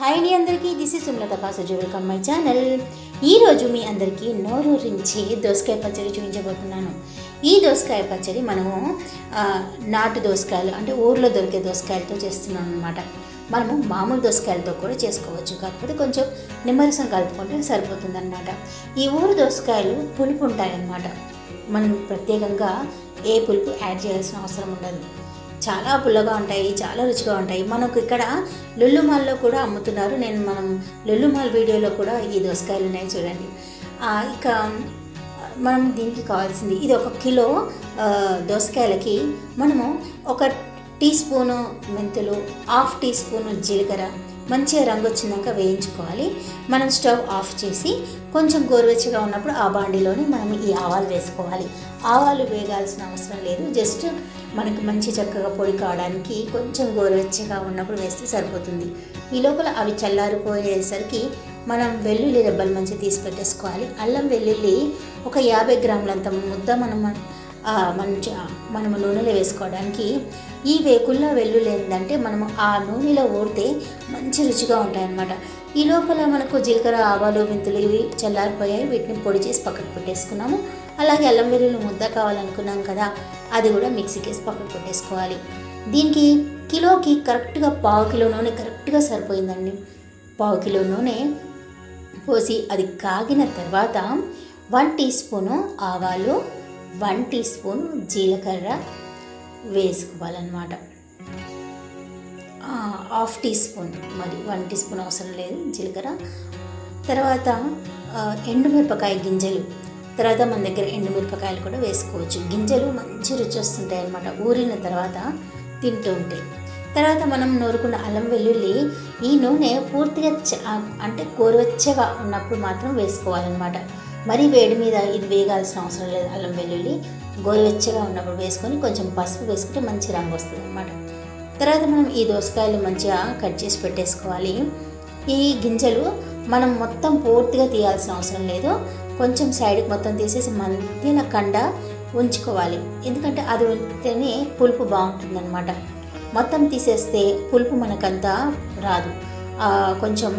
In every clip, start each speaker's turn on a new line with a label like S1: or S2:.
S1: Hi అండి అందరికీ. This is ఉన్నత పాసజు వెల్కమ్ మై ఛానల్ ఈరోజు మీ అందరికీ నోరూరించి దోసకాయ పచ్చడి చూపించబోతున్నాను. ఈ దోసకాయ పచ్చడి మనము నాటు దోసకాయలు అంటే ఊర్లో దొరికే దోసకాయలతో చేస్తున్నాం అనమాట మనము మామూలు దోసకాయలతో కూడా చేసుకోవచ్చు. కాకపోతే కొంచెం నిమ్మరసం కలుపుకుంటే సరిపోతుందన్నమాట. ఈ ఊరు దోసకాయలు పులుపు ఉంటాయన్నమాట. మనం ప్రత్యేకంగా ఏ పులుపు యాడ్ చేయాల్సిన అవసరం ఉండదు. చాలా పుల్లగా ఉంటాయి చాలా రుచిగా ఉంటాయి. మనకు ఇక్కడ లుల్లుమాల్లో కూడా అమ్ముతున్నారు. నేను మనం లుల్లుమాల్ వీడియోలో కూడా ఈ దోసకాయలు ఉన్నాయి చూడండి ఇక మనం దీనికి కావాల్సింది ఇది ఒక కిలో దోసకాయలకి మనము ఒక టీ స్పూను మెంతులు హాఫ్ టీ స్పూను జీలకర్ర మంచిగా రంగు వచ్చినాక వేయించుకోవాలి. మనం స్టవ్ ఆఫ్ చేసి కొంచెం గోరువెచ్చగా ఉన్నప్పుడు ఆ బాండిలోనే మనం ఈ ఆవాలు వేసుకోవాలి. ఆవాలు వేగాల్సిన అవసరం లేదు. జస్ట్ మనకి మంచి చక్కగా పొడి కావడానికి కొంచెం గోరువెచ్చగా ఉన్నప్పుడు వేస్తే సరిపోతుంది. ఈ లోపల అవి చల్లారిపోయేసరికి మనం వెల్లుల్లి రెబ్బలు మంచి తీసి పెట్టేసుకోవాలి. అల్లం వెల్లుల్లి ఒక యాభై గ్రాములంత ముద్ద మనం మంచి మనము నూనెలో వేసుకోవడానికి. ఈ వేకుల్లో వెల్లుల్లి ఏంటంటే మనము ఆ నూనెలో ఊడితే మంచి రుచిగా ఉంటాయన్నమాట. ఈ లోపల మనకు జీలకర్ర ఆవాలు మెంతులు ఇవి చల్లారిపోయాయి. వీటిని పొడి చేసి పక్కకు పెట్టేసుకున్నాము. అలాగే అల్లం వెల్లుల్లి ముద్ద కావాలనుకున్నాం కదా అది కూడా మిక్సీకి వేసి పక్కకు పెట్టేసుకోవాలి దీనికి కిలోకి కరెక్ట్గా పావు కిలో నూనె కరెక్ట్గా సరిపోయిందండి. పావు కిలో నూనె పోసి అది కాగిన తర్వాత వన్ టీ స్పూను ఆవాలు వన్ టీ స్పూన్ జీలకర్ర వేసుకోవాలన్నమాట. హాఫ్ టీ స్పూన్ మరి వన్ టీ స్పూన్ అవసరం లేదు జీలకర్ర. తర్వాత ఎండుమిరపకాయ గింజలు తర్వాత మన దగ్గర ఎండుమిరపకాయలు కూడా వేసుకోవచ్చు. గింజలు మంచి రుచి వస్తుంటాయి అనమాట ఊరిన తర్వాత తింటూ ఉంటాయి తర్వాత మనం నూరుకున్న అల్లం వెల్లుల్లి ఈ నూనె పూర్తిగా అంటే గోరువెచ్చగా ఉన్నప్పుడు మాత్రం వేసుకోవాలన్నమాట. మరీ వేడి మీద ఇది వేగాల్సిన అవసరం లేదు. అల్లం వెల్లుల్లి గోరువెచ్చగా ఉన్నప్పుడు వేసుకొని కొంచెం పసుపు వేసుకుంటే మంచి రంగు వస్తుంది అనమాట తర్వాత మనం ఈ దోసకాయలు మంచిగా కట్ చేసి పెట్టేసుకోవాలి. ఈ గింజలు మనం మొత్తం పూర్తిగా తీయాల్సిన అవసరం లేదు. కొంచెం సైడ్కి మొత్తం తీసేసి మధ్యన కండ ఉంచుకోవాలి. ఎందుకంటే అది ఉంటేనే పులుపు బాగుంటుందన్నమాట. మొత్తం తీసేస్తే పులుపు మనకంతా రాదు. కొంచెం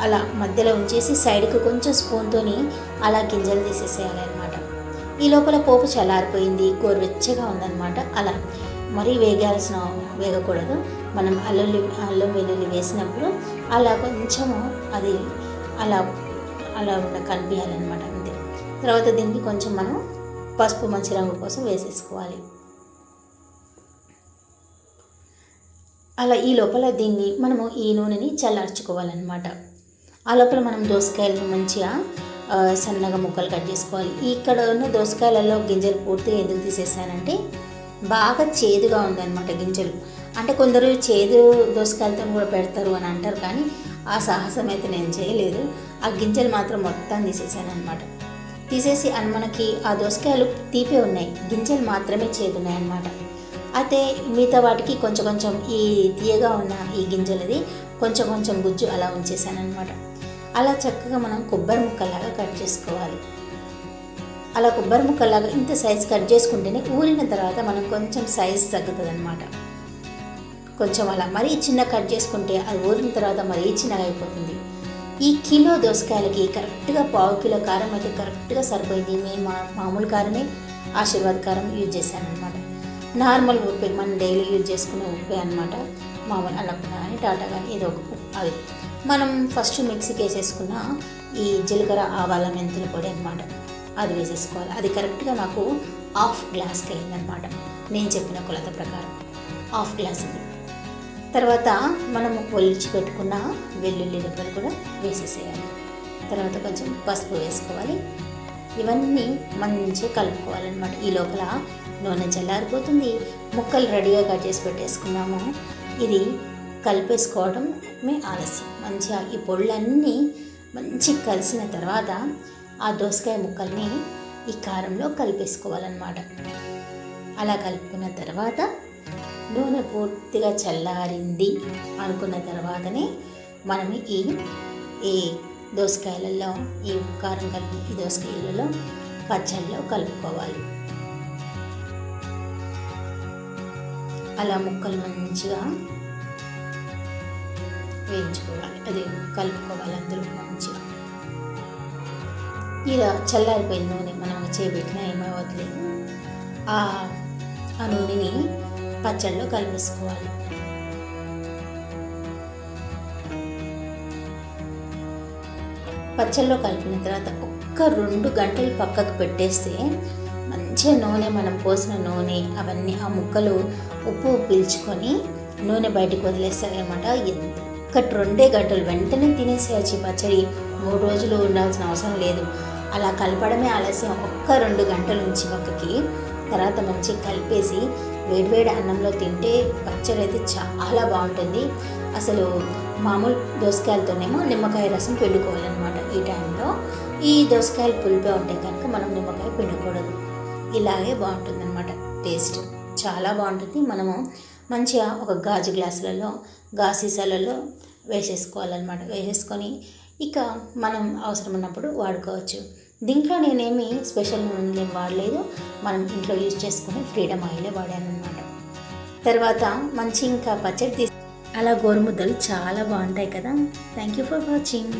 S1: అలా మధ్యలో ఉంచేసి సైడ్కి కొంచెం స్పూన్తోని అలా గింజలు తీసేసేయాలి అనమాట ఈ లోపల పోపు చల్లారిపోయింది. గోరువెచ్చగా ఉందన్నమాట. అలా మరీ వేగాల్సిన వేగకూడదు. మనం అల్లుల్లి అల్లం వెల్లుల్లి వేసినప్పుడు అలా కొంచెము అది అలా అలా ఉండ కనిపించాలన్నమాట. తర్వాత దీనికి కొంచెం మనం పసుపు మంచి రంగు కోసం వేసేసుకోవాలి. అలా ఈ లోపల దీన్ని మనము ఈ నూనెని చల్లార్చుకోవాలన్నమాట. ఆ లోపల మనం దోసకాయలను మంచిగా సన్నగా ముక్కలు కట్ చేసుకోవాలి. ఇక్కడ ఉన్న దోసకాయలలో గింజలు పూర్తిగా ఎందుకు తీసేసానంటే బాగా చేదుగా ఉందన్నమాట గింజలు. అంటే కొందరు చేదు దోసకాయలతో కూడా పెడతారు అని అంటారు కానీ ఆ సాహసం అయితే నేను చేయలేదు. ఆ గింజలు మాత్రం మొత్తం తీసేసాను అనమాట తీసేసి అన్ మనకి ఆ దోసకాయలు తీపే ఉన్నాయి. గింజలు మాత్రమే చేదున్నాయి అన్నమాట అయితే మిగతా వాటికి కొంచెం కొంచెం ఈ తీయగా ఉన్న ఈ గింజలది కొంచెం కొంచెం గుజ్జు అలా ఉంచేసాను అనమాట అలా చక్కగా మనం కొబ్బరి ముక్కలాగా కట్ చేసుకోవాలి. అలా కొబ్బరి ముక్కలాగా ఇంత సైజ్ కట్ చేసుకుంటేనే ఊరిన తర్వాత మనం కొంచెం సైజ్ తగ్గుతుంది అనమాట కొంచెం అలా మరీ చిన్న కట్ చేసుకుంటే అది ఊరిన తర్వాత మరీ చిన్నగా అయిపోతుంది. ఈ కిలో దోసకాయలకి కరెక్ట్గా పావు కిలో కారం అయితే కరెక్ట్గా సరిపోయింది. మేము మా మామూలు కారమే ఆశీర్వాద్ కారం యూజ్ చేశాను అనమాట నార్మల్ ఉప్పే మనం డైలీ యూజ్ చేసుకునే ఉప్పే అనమాట మామూలు అన్నపూర్ణ కానీ టాటా కానీ ఏదో ఒక అవి. మనం ఫస్ట్ మిక్సీకి వేసేసుకున్న ఈ జీలకర్ర ఆవాల మెంతుల పొడి అనమాట అది వేసేసుకోవాలి. అది కరెక్ట్గా నాకు హాఫ్ గ్లాస్కి అయిందనమాట నేను చెప్పిన కొలత ప్రకారం. హాఫ్ గ్లాస్ తర్వాత మనం పొలిచి పెట్టుకున్న వెల్లుల్లి రెబ్బలు కూడా వేసేసేయాలి. తర్వాత కొంచెం పసుపు వేసుకోవాలి. ఇవన్నీ మంచిగా కలుపుకోవాలన్నమాట. ఈ లోపల నూనె చల్లారిపోతుంది. ముక్కలు రెడీగా కట్ చేసి పెట్టేసుకున్నాము. ఇది కలిపేసుకోవడం మే ఆలస్యం. మంచిగా ఈ పొళ్ళన్నీ మంచి కలిసిన తర్వాత ఆ దోసకాయ ముక్కల్ని ఈ కారంలో కలిపేసుకోవాలన్నమాట. అలా కలుపుకున్న తర్వాత నూనె పూర్తిగా చల్లారింది అనుకున్న తర్వాతనే మనం ఈ ఈ దోసకాయలలో ఈ కారం కలిపి ఈ దోసకాయలలో పచ్చళ్ళలో కలుపుకోవాలి. అలా ముక్కలు మంచిగా వేయించుకోవాలి. అది కలుపుకోవాలి అందులో మంచిగా. ఇలా చల్లారిపోయిన నూనె మనం చేపెట్టినా ఏమవుతుంది ఆ నూనెని పచ్చళ్ళలో కలిపేసుకోవాలి. పచ్చళ్ళలో కలిపిన తర్వాత ఒక్క రెండు గంటలు పక్కకు పెట్టేస్తే మంచిగా నూనె మనం పోసిన నూనె అవన్నీ ఆ ముక్కలు ఉప్పు పీల్చుకొని నూనె బయటకు వదిలేస్తారనమాట ఒక్కటి రెండే గంటలు వెంటనే తినేసేయచ్చు ఈ పచ్చడి. మూడు రోజులు ఉండాల్సిన అవసరం లేదు. అలా కలపడమే ఆలస్యం. ఒక్క రెండు గంటలు ఉంచి పక్కకి తర్వాత మంచిగా కలిపేసి వేడివేడి అన్నంలో తింటే పచ్చడి అయితే చాలా బాగుంటుంది. అసలు మామూలు దోసకాయలతోనేమో నిమ్మకాయ రసం పిండుకోవాలన్నమాట ఈ టైంలో. ఈ దోసకాయలు పులిపే ఉంటే కనుక మనం నిమ్మకాయ పిండకూడదు. ఇలాగే బాగుంటుందన్నమాట టేస్ట్. చాలా బాగుంటుంది. మనము మంచిగా ఒక గాజు గ్లాసులలో గాజు సీసాలలో వేసేసుకోవాలన్నమాట. వేసేసుకొని ఇక మనం అవసరం ఉన్నప్పుడు వాడుకోవచ్చు. దీంట్లో నేనేమి స్పెషల్ నూనెలు ఏం వాడలేదు. మనం ఇంట్లో యూజ్ చేసుకునే ఫ్రీడమ్ ఆయిలే వాడాను అనమాట తర్వాత మంచి ఇంకా పచ్చడి తీసి అలా గోరుముద్దలు చాలా బాగుంటాయి కదా. Thank you for watching.